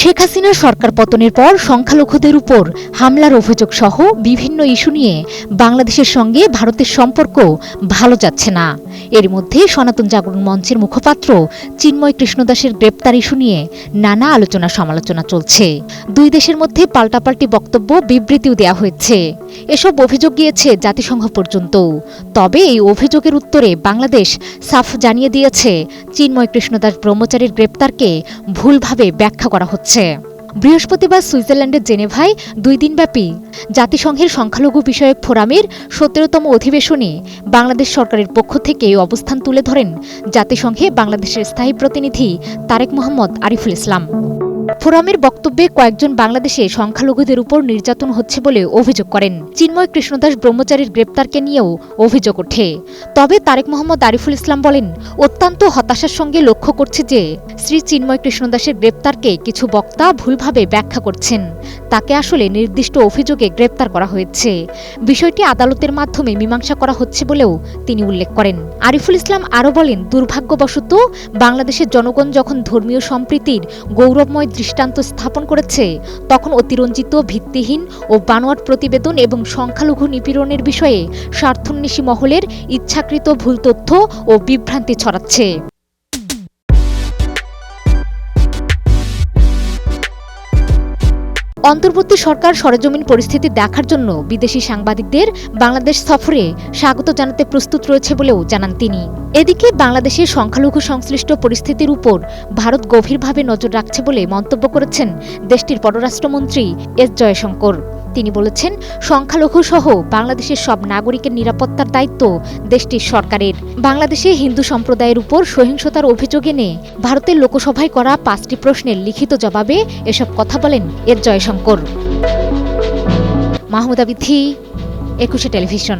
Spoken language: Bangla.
শেখ হাসিনার সরকার পতনের পর সংখ্যালঘুদের উপর হামলার অভিযোগ সহ বিভিন্ন ইস্যু নিয়ে বাংলাদেশের সঙ্গে ভারতের সম্পর্ক ভালো যাচ্ছে না। এর মধ্যে সনাতন জাগরণ মঞ্চের মুখপাত্র চিন্ময় কৃষ্ণদাসের গ্রেপ্তার ইস্যু নিয়ে নানা আলোচনা সমালোচনা চলছে। দুই দেশের মধ্যে পাল্টাপাল্টি বক্তব্য বিবৃতিও দেওয়া হয়েছে। এসব অভিযোগ গিয়েছে জাতিসংঘ পর্যন্ত। তবে এই অভিযোগের উত্তরে বাংলাদেশ সাফ জানিয়ে দিয়েছে, চিন্ময় কৃষ্ণদাস ব্রহ্মচারীর গ্রেপ্তারকে ভুলভাবে ব্যাখ্যা করা হচ্ছে। বৃহস্পতিবার সুইজারল্যান্ডের জেনেভায় দুই দিনব্যাপী জাতিসংঘের সংখ্যালঘু বিষয়ক ফোরামের সতেরোতম অধিবেশনে বাংলাদেশ সরকারের পক্ষ থেকে এই অবস্থান তুলে ধরেন জাতিসংঘে বাংলাদেশের স্থায়ী প্রতিনিধি তারেক মোহাম্মদ আরিফুল ইসলাম। ফোরামের বক্তব্যে কয়েকজন বাংলাদেশে সংখ্যালঘুদের উপর নির্যাতন হচ্ছে বলে অভিযোগ করেন। চিন্ময় কৃষ্ণদাস ব্রহ্মচারীর গ্রেপ্তারকে নিয়েও অভিযোগ ওঠে। তবে তারেক মোহাম্মদ আরিফুল ইসলাম বলেন, অত্যন্ত হতাশার সঙ্গে লক্ষ্য করছে যে, শ্রী চিন্ময় কৃষ্ণদাসের গ্রেপ্তারকে কিছু বক্তা ভুলভাবে ব্যাখ্যা করছেন। তাকে আসলে নির্দিষ্ট অভিযোগে গ্রেপ্তার করা হয়েছে। বিষয়টি আদালতের মাধ্যমে মীমাংসা করা হচ্ছে বলেও তিনি উল্লেখ করেন। আরিফুল ইসলাম আরও বলেন, দুর্ভাগ্যবশত বাংলাদেশের জনগণ যখন ধর্মীয় সম্প্রীতির গৌরবময় দৃষ্টান্ত স্থাপন করেছে। তখন অতিরঞ্জিত, ভিত্তিহীন ও বানোয়াট প্রতিবেদন এবং সংখ্যালঘু নিপীড়নের বিষয়ে স্বার্থন্বেষী মহলের ইচ্ছাকৃত ভুল তথ্য ও বিভ্রান্তি ছড়াচ্ছে। অন্তর্বর্তী সরকার সরেজমিন পরিস্থিতি দেখার জন্য বিদেশি সাংবাদিকদের বাংলাদেশ সফরে স্বাগত জানাতে প্রস্তুত রয়েছে বলেও জানান তিনি। এদিকে বাংলাদেশের সংখ্যালঘু সংশ্লিষ্ট পরিস্থিতির উপর ভারত গভীরভাবে নজর রাখছে বলে মন্তব্য করেছেন দেশটির পররাষ্ট্রমন্ত্রী এস জয়শঙ্কর। তিনি বলেছেন, সংখ্যালঘু সহ বাংলাদেশের সব নাগরিকের নিরাপত্তার দায়িত্ব দেশটির সরকারের। বাংলাদেশে হিন্দু সম্প্রদায়ের উপর সহিংসতার অভিযোগ এনে ভারতের লোকসভায় করা পাঁচটি প্রশ্নের লিখিত জবাবে এসব কথা বলেন এর জয়শঙ্কর। মাহমুদা বিথি, একুশে টেলিভিশন।